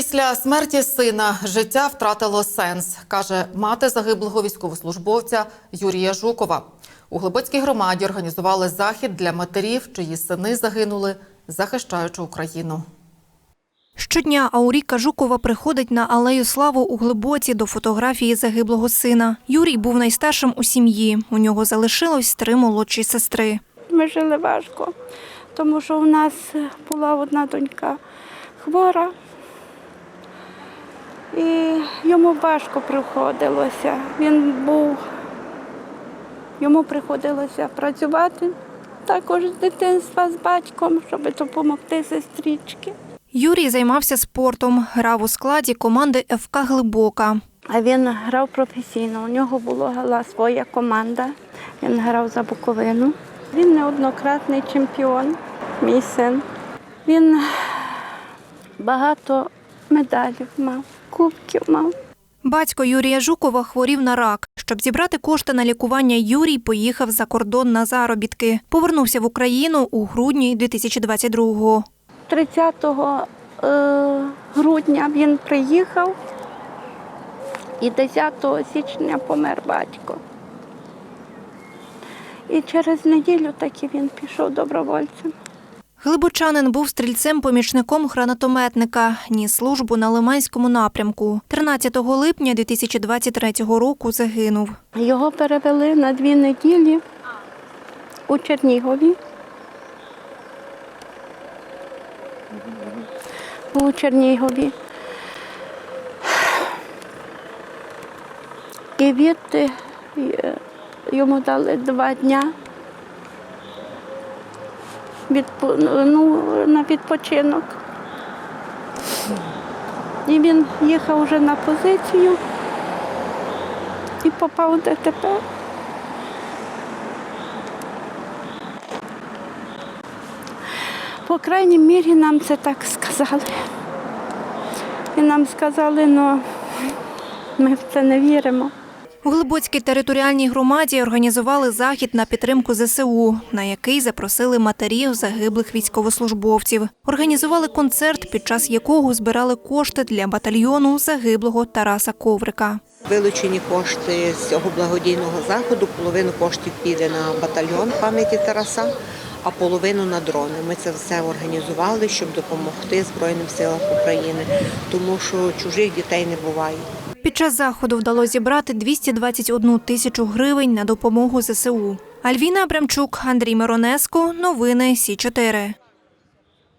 Після смерті сина життя втратило сенс, каже мати загиблого військовослужбовця Юрія Жукова. У Глибоцькій громаді організували захід для матерів, чиї сини загинули, захищаючи Україну. Щодня Ауріка Жукова приходить на алею славу у Глибоці до фотографії загиблого сина. Юрій був найстаршим у сім'ї. У нього залишилось три молодші сестри. Ми жили важко, тому що у нас була одна донька хвора, і йому важко приходилося. Він був, йому приходилося працювати також з дитинства з батьком, щоб допомогти сестричці. Юрій займався спортом, грав у складі команди ФК Глибока. А він грав професійно. У нього була своя команда. Він грав за Буковину. Він неоднократний чемпіон, мій син. Він багато медалів мав, кубків мав. Батько Юрія Жукова хворів на рак. Щоб зібрати кошти на лікування, Юрій поїхав за кордон на заробітки. Повернувся в Україну у грудні 2022-го. 30 е, грудня він приїхав і 10 січня помер батько. І через неділю таки він пішов добровольцем. Глибочанин був стрільцем-помічником гранатометника, ніс службу на Лиманському напрямку. 13 липня 2023 року загинув. Його перевели на дві неділі у Чернігові. У Чернігові. І відти е, йому дали два дня відпо- ну, на відпочинок. І він їхав вже на позицію і попав у ДТП. По крайній мірі нам це так сказали. І нам сказали, ну ми в це не віримо. У Глибоцькій територіальній громаді організували захід на підтримку ЗСУ, на який запросили матерів загиблих військовослужбовців. Організували концерт, під час якого збирали кошти для батальйону загиблого Тараса Коврика. Вилучені кошти з цього благодійного заходу, половину коштів піде на батальйон пам'яті Тараса, а половину на дрони. Ми це все організували, щоб допомогти Збройним силам України, тому що чужих дітей не буває. Під час заходу вдалося зібрати 221 тисячу гривень на допомогу ЗСУ. Альвіна Абрамчук, Андрій Миронеско. Новини Сі 4